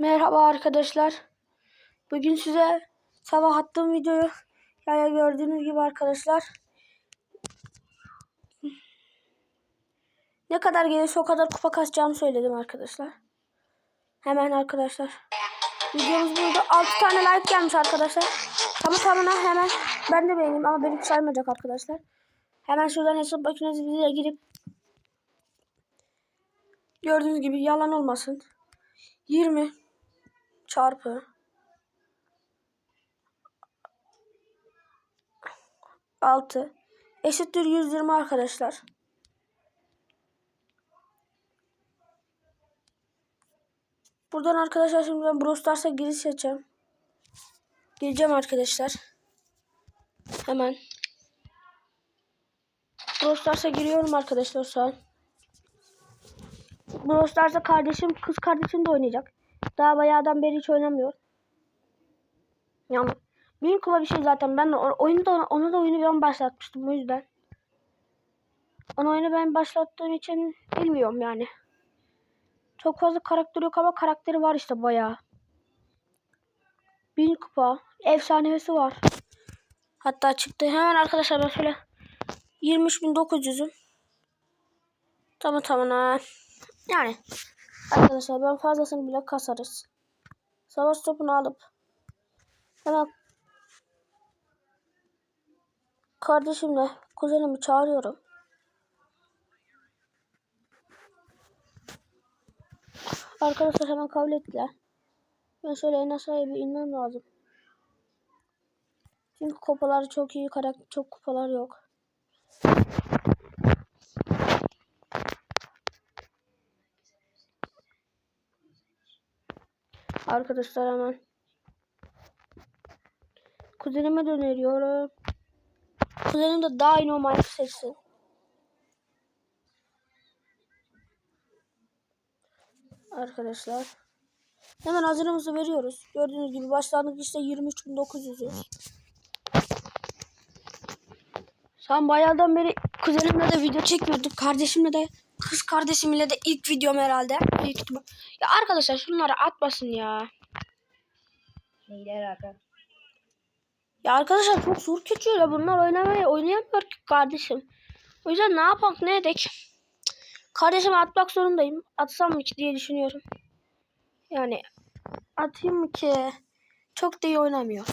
Merhaba arkadaşlar. Bugün size sabah attığım videoyu ya gördüğünüz gibi arkadaşlar. Ne kadar gelirse o kadar kupa kasacağımı söyledim arkadaşlar. Hemen arkadaşlar. Videomuz burada 6 tane like gelmiş arkadaşlar. Tamı tamına hemen ben de beğeneyim ama benim saymayacak arkadaşlar. Hemen şuradan hesap makinesi girip gördüğünüz gibi yalan olmasın. 20 çarpı 6 eşittir 120 arkadaşlar. Buradan arkadaşlar şimdi ben Brawl Stars'a giriş yapacağım. Gireceğim arkadaşlar. Hemen. Brawl Stars'a giriyorum arkadaşlar şu an. Brawl kardeşim, kız kardeşim de oynayacak. Daha bayağıdan beri hiç oynamıyor. Yani bin kupa bir şey zaten. Ben de oyunu da onu da oyunu ben başlatmıştım o yüzden. Onu oyunu ben başlattığım için bilmiyorum yani. Çok fazla karakter yok ama karakteri var işte bayağı. Bin kupa. Efsanevisi var. Hatta çıktı. Hemen arkadaşlar ben şöyle 23.900'üm. Tamam tamam. Yani arkadaşlar ben fazlasını bile kasarız. Savaş topunu alıp hemen kardeşimle kuzenimi çağırıyorum. Arkadaşlar hemen kabul ettiler. Ben şöyle en aşağıya bir inmem lazım. Çünkü kupalar çok iyi, karakter çok kupalar yok. Arkadaşlar hemen kuzenime de öneriyorum. Kuzenim de Dynamite seçsin. Arkadaşlar. Hemen hazırımızı veriyoruz. Gördüğünüz gibi başlangıç işte 23.900'üz. Şu an bayağıdan beri kuzenimle de video çekmiyorduk. Kardeşimle de kız kardeşimle de ilk videom herhalde. Ya arkadaşlar şunları atmasın ya. Neyle alaka? Ya arkadaşlar çok zor geçiyor ya bunlar oynamaya oynayamıyor ki kardeşim. O yüzden ne yapak ne edek? Kardeşime atmak zorundayım. Atsam mı ki diye düşünüyorum. Yani atayım mı ki? Çok da iyi oynamıyor.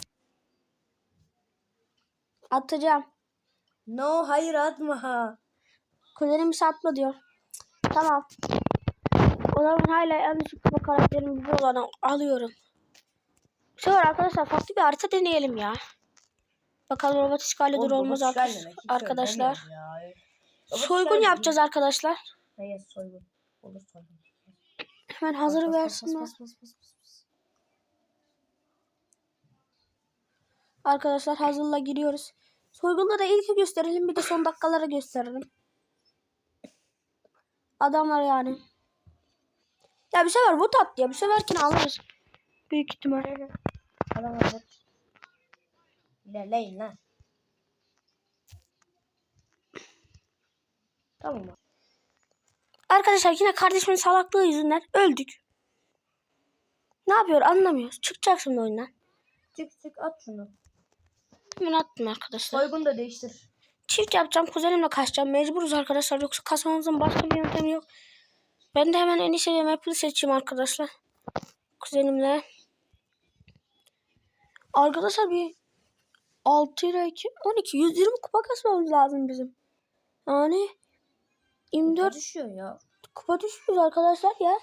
Atacağım. No hayır atma. Kuzenim ise atma diyor. Tamam. O zaman hala en düşük kupa karakterimi bu olanı alıyorum. Bu sefer arkadaşlar farklı bir harita deneyelim ya. Bakalım robot işgali dur olmaz arkadaş- arkadaşlar. Soygun yapacağız arkadaşlar. Hayır soygun. Olur soygun. Hemen hazır versinler. Arkadaşlar hazırla giriyoruz. Soygunda da ilki gösterelim bir de son dakikalara gösterelim. Adamlar yani. Ya bir sefer bu tat ya. Bir seferkini alırız. Büyük ihtimal. Adam robot. İlerleyin lan. Tamam mı? Arkadaşlar yine kardeşimin salaklığı yüzünden öldük. Ne yapıyor anlamıyoruz. Çıkacak şimdi oyundan. Çık çık at şunu. Hemen attım arkadaşlar. Soygun da değiştir. Çift yapacağım. Kuzenimle kaçacağım. Mecburuz arkadaşlar. Yoksa kasmamızın başka bir yöntemi yok. Ben de hemen en iyi seviye map'ını seçeyim arkadaşlar. Kuzenimle. Arkadaşlar bir 6 lira 2 12 120 kupa kasmamız lazım bizim. Yani 24 düşüyor ya. kupa düşüyoruz arkadaşlar ya.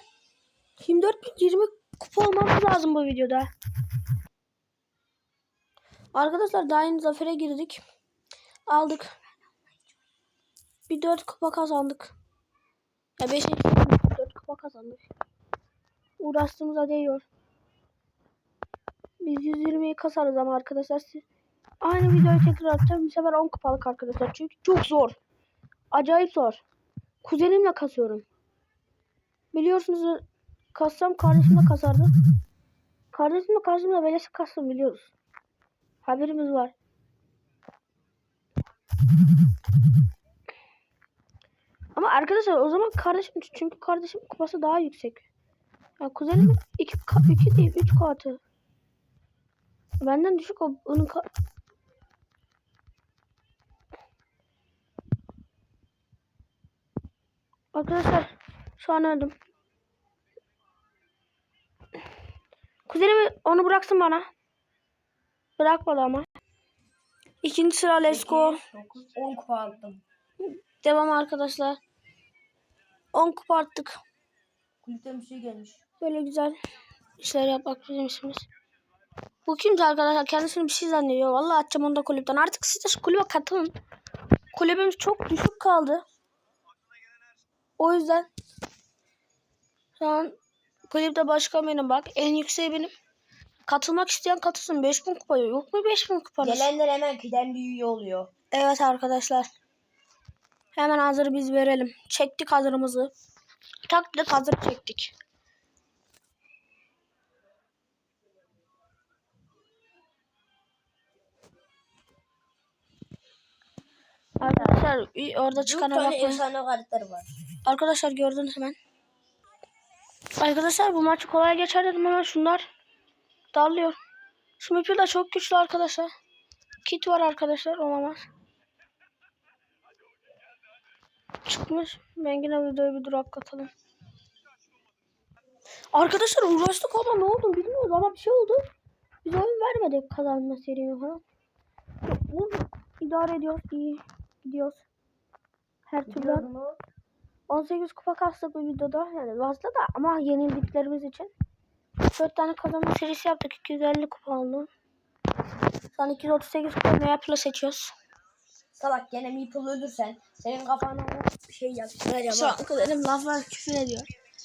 24 20 kupa olmamız lazım bu videoda. Arkadaşlar daha yeni zafere girdik. Aldık. Bir 4 kupa kazandık. Ya 5 4 kupa kazandık. Uğraştığımıza değiyor. Biz 120'yi kasarız ama arkadaşlar siz aynı videoyu tekrar atacağım. Bu sefer 10 kupalık arkadaşlar. Çünkü çok zor. Acayip zor. Kuzenimle kasıyorum. Biliyorsunuz kassam kardeşimle kasardım. Kardeşimle karşımda beleşe kastım biliyoruz. Haberimiz var. Ama arkadaşlar o zaman kardeşim çünkü kardeşim kupası daha yüksek. Ya kuzenim iki, iki değil üç katı. Benden düşük o onun ka Arkadaşlar şu an öldüm. Kuzenim onu bıraksın bana. Bırakmadı ama. İkinci sıra. 9, 10 kupa aldım. Devam arkadaşlar. 10 kupa attık. Kulüpten bir şey gelmiş. Böyle güzel işler yapmak bizim işimiz. Bu kimdi arkadaşlar? Kendisini bir şey zannediyor. Vallahi atacağım onu da kulüpten. Artık siz de şu kulübe katılın. Kulübümüz çok düşük kaldı. O yüzden şu an kulüpte başka benim bak. En yükseği benim. Katılmak isteyen katılsın. 5000 kupa yok mu 5000 kupanız? Gelenler hemen kıdemli üye oluyor. Evet arkadaşlar. Hemen hazır biz verelim. Çektik hazırımızı. Taktık hazır çektik. Arkadaşlar orada çıkan tane efsane var. Arkadaşlar gördünüz hemen. Arkadaşlar bu maçı kolay geçer dedim hemen şunlar darlıyor. Şu map'i de çok güçlü arkadaşlar. Kit var arkadaşlar olamaz. Çıkmış. Ben yine videoyu bir durak katalım. Arkadaşlar uğraştık ama ne oldu bilmiyoruz ama bir şey oldu. Biz oyun vermedik kazanma serimi falan. Bu idare ediyoruz iyi gidiyoruz. Her türlü. Biliyorum o. 18 kupa kastık bu videoda. Yani fazla da ama yenildiklerimiz için. 4 tane kazanma serisi yaptık. 250 kupa aldım. Şu an 238 kupa Mega Plus seçiyoruz. Salak gene Meeple ölürsen senin kafana bir şey yaptıracağım. Şu an kuzenim laflar küfür ediyor.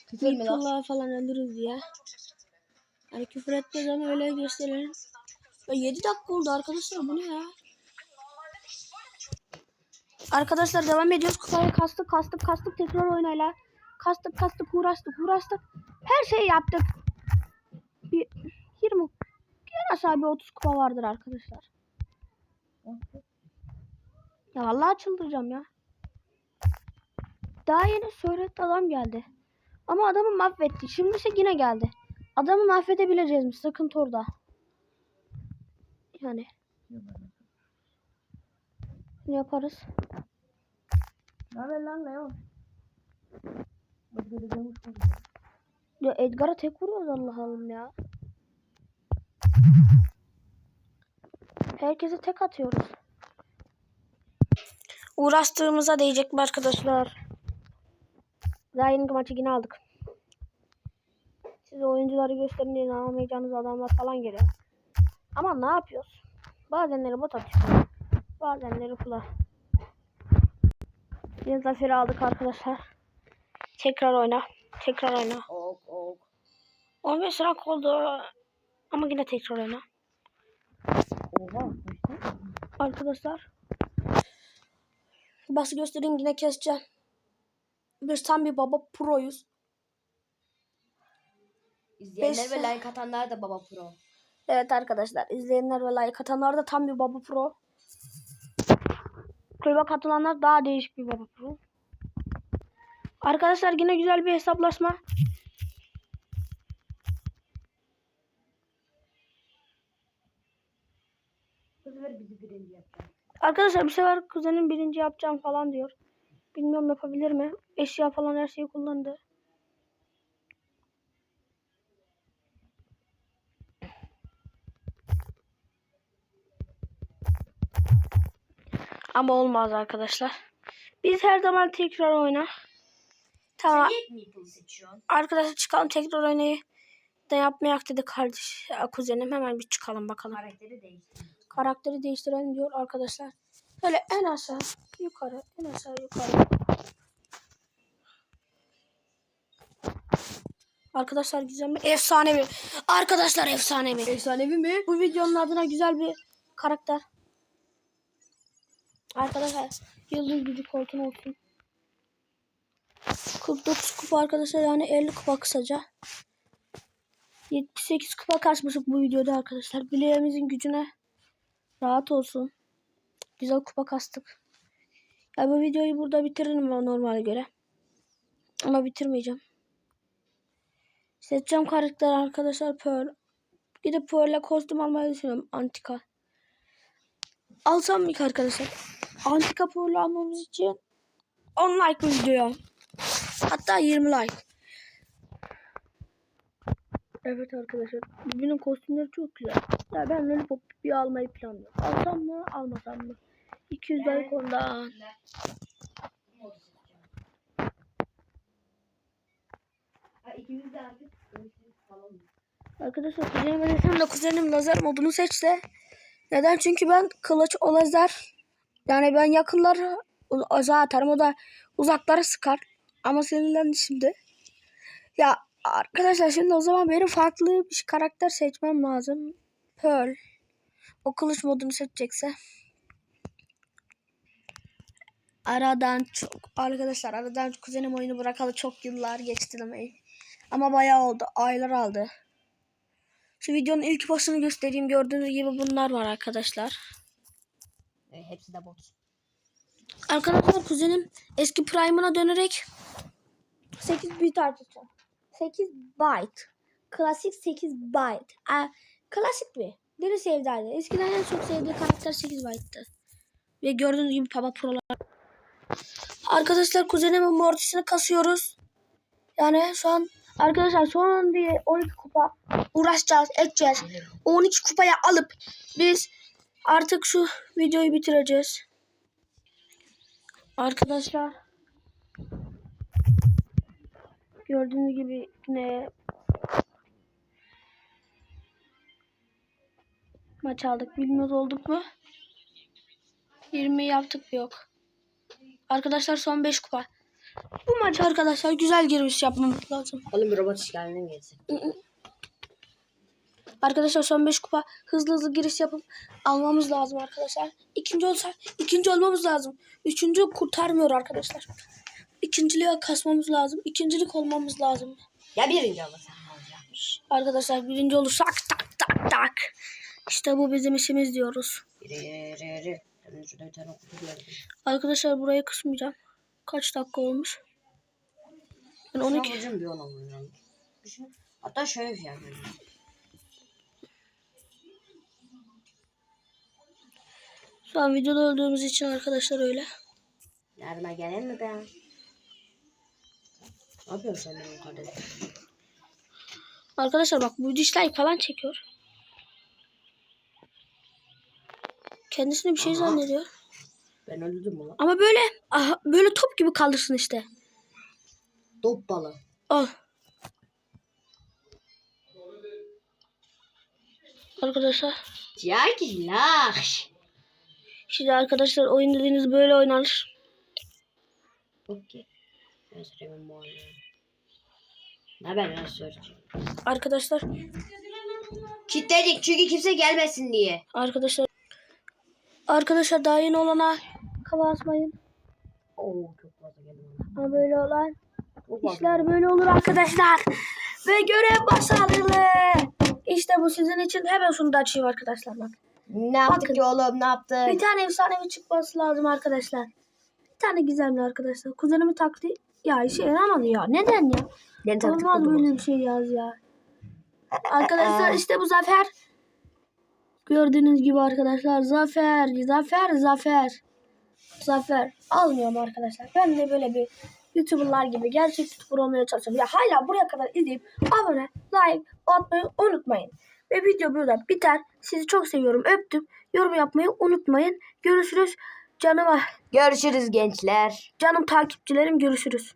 Küfür mü lan? Meeple'la falan ölürüz diye. Yani küfür ettiği zaman öyle gösterelim. Ya 7 dakika oldu arkadaşlar bu ne ya? Arkadaşlar devam ediyoruz. Kupayı kastık kastık kastık tekrar oynayla. Kastık kastık uğraştık uğraştık. Her şeyi yaptık. Bir 20 en aşağı bir 30 kupa vardır arkadaşlar. Ya vallahi çıldıracağım ya. Daha yeni söyletti adam geldi. Ama adamı mahvetti. Şimdi ise yine geldi. Adamı mahvedebileceğiz mi? Sıkıntı orada. Yani ne yaparız? Ne haber lan Leon? Ya Edgar'a tek vuruyoruz Allah Allah ya. Herkese tek atıyoruz. Uğraştığımıza değecek mi arkadaşlar? Daha yeni maçı yine aldık. Size oyuncuları gösterin diye inanamayacağınız adamlar falan geliyor. Ama ne yapıyoruz? Bazenleri bot atıyor. Bazenleri kula. Bir zaferi aldık arkadaşlar. Tekrar oyna. Tekrar oyna. Ok ok. 15 rank oldu. Ama yine tekrar oyna. Oha. Arkadaşlar. Bası göstereyim yine keseceğim. Biz tam bir baba proyuz. İzleyenler Beş- ve like atanlar da baba pro. Evet arkadaşlar izleyenler ve like atanlar da tam bir baba pro. Kulübe katılanlar daha değişik bir baba pro. Arkadaşlar yine güzel bir hesaplaşma. Bu sefer bizi birinci yapacak. Arkadaşlar bir sefer kuzenim birinci yapacağım falan diyor. Bilmiyorum yapabilir mi? Eşya falan her şeyi kullandı. Ama olmaz arkadaşlar. Biz her zaman tekrar oyna. Tamam arkadaşlar çıkalım tekrar oynayı da yapmayak dedi kardeş kuzenim hemen bir çıkalım bakalım. Karakteri değiştir. Karakteri değiştirelim diyor arkadaşlar. Böyle en aşağı yukarı en aşağı yukarı. Arkadaşlar güzel bir efsane bir arkadaşlar efsane bir. Efsanevi mi? Bu videonun adına güzel bir karakter. Arkadaşlar yıldız gücü koltuğun olsun. 49 kupa arkadaşlar yani 50 kupa kısaca. 78 kupa kaçmışık bu videoda arkadaşlar. Bileğimizin gücüne rahat olsun. Güzel kupa kastık. Ya bu videoyu burada bitiririm ben normale göre. Ama bitirmeyeceğim. Seçeceğim karakter arkadaşlar Pearl. Gidip Pearl'e kostüm almayı düşünüyorum. Antika. Alsam mı arkadaşlar? Antika Pearl'ü almamız için 10 like video. Hatta 20 like. Evet arkadaşlar. Birbirinin kostümleri çok güzel. Ya ben Lollipop bir almayı planlıyorum. Alsam mı almasam mı? 200 like ondan. İkimiz de artık görüşürüz falan. Arkadaşlar kuzenime desem de kuzenim lazer modunu seçse. Neden? Çünkü ben kılıç o lazer. Yani ben yakınları uzağa atarım. O da uzakları sıkar. Ama sinirlendi şimdi. Ya arkadaşlar şimdi o zaman benim farklı bir karakter seçmem lazım. Pearl. O kılıç modunu seçecekse. Aradan çok arkadaşlar aradan kuzenim oyunu bırakalı çok yıllar geçti demeyi. Ama bayağı oldu. Aylar aldı. Şu videonun ilk başını göstereyim. Gördüğünüz gibi bunlar var arkadaşlar. Evet, hepsi de bot. Arkadaşlar kuzenim eski Prime'ına dönerek 8 bit açacağım. 8 byte. Klasik 8 byte. Aa, klasik mi? Deli sevdaydı. Eskiden en çok sevdiği karakter 8 byte'tı. Ve gördüğünüz gibi Papa Pro'lar. Arkadaşlar kuzenimin mortisini kasıyoruz. Yani şu an arkadaşlar son bir 12 kupa uğraşacağız, edeceğiz. O 12 kupaya alıp biz artık şu videoyu bitireceğiz. Arkadaşlar gördüğünüz gibi yine maç aldık. Bilmiyoruz olduk mu? 20 yaptık yok. Arkadaşlar son 5 kupa. Bu maç arkadaşlar güzel giriş yapmamız lazım. Oğlum robot işgalinden gelsin. Arkadaşlar son 5 kupa hızlı hızlı giriş yapıp almamız lazım arkadaşlar. İkinci olsa ikinci olmamız lazım. Üçüncü kurtarmıyor arkadaşlar. İkinciliğe kasmamız lazım. İkincilik olmamız lazım. Ya birinci olursan ne olacakmış? Arkadaşlar birinci olursak tak tak tak. İşte bu bizim işimiz diyoruz. Gördüm. Arkadaşlar burayı kısmayacağım. Kaç dakika olmuş? Ben 12. Şuna vuracağım bir vuracağım. Düşün. Hatta şöyle bir şey yapayım. Şu an videoda öldüğümüz için arkadaşlar öyle. Yardıma gelen mi ben? Ne yapıyorsun sen benim kardeşim? Arkadaşlar bak bu dislike falan çekiyor. Kendisini bir şey Aha. zannediyor. Ben mü lan? Ama böyle aha, böyle top gibi kaldırsın işte. Top balı. Al. Arkadaşlar. Jagilaş. Şimdi arkadaşlar oyun dediğiniz böyle oynanır. Okey. Bu arada. Ne ben ben süreceğim. Arkadaşlar. Kilitledik çünkü kimse gelmesin diye. Arkadaşlar. Arkadaşlar daha yeni olana kafa asmayın. Oo çok fazla geldi. Ama böyle olan Çok fazla. işler böyle olur arkadaşlar. Ve görev başarılı. İşte bu sizin için hemen şunu da açayım arkadaşlar bak. Ne yaptık Bakın. ki oğlum ne yaptık? Bir tane efsanevi çıkması lazım arkadaşlar. Bir tane gizemli arkadaşlar. Kuzenimi taktı. Ya işe yaramadı ya. Neden ya? Ben taktık Olmaz oğlum. böyle bir şey yaz ya. Arkadaşlar işte bu zafer. Gördüğünüz gibi arkadaşlar zafer, zafer, zafer. Zafer. Almıyorum arkadaşlar. Ben de böyle bir YouTuber'lar gibi gerçek YouTuber olmaya çalışıyorum. Ya hala buraya kadar izleyip abone, like atmayı unutmayın. Ve video burada biter. Sizi çok seviyorum. Öptüm. Yorum yapmayı unutmayın. Görüşürüz. Canım, Görüşürüz gençler. canım takipçilerim görüşürüz.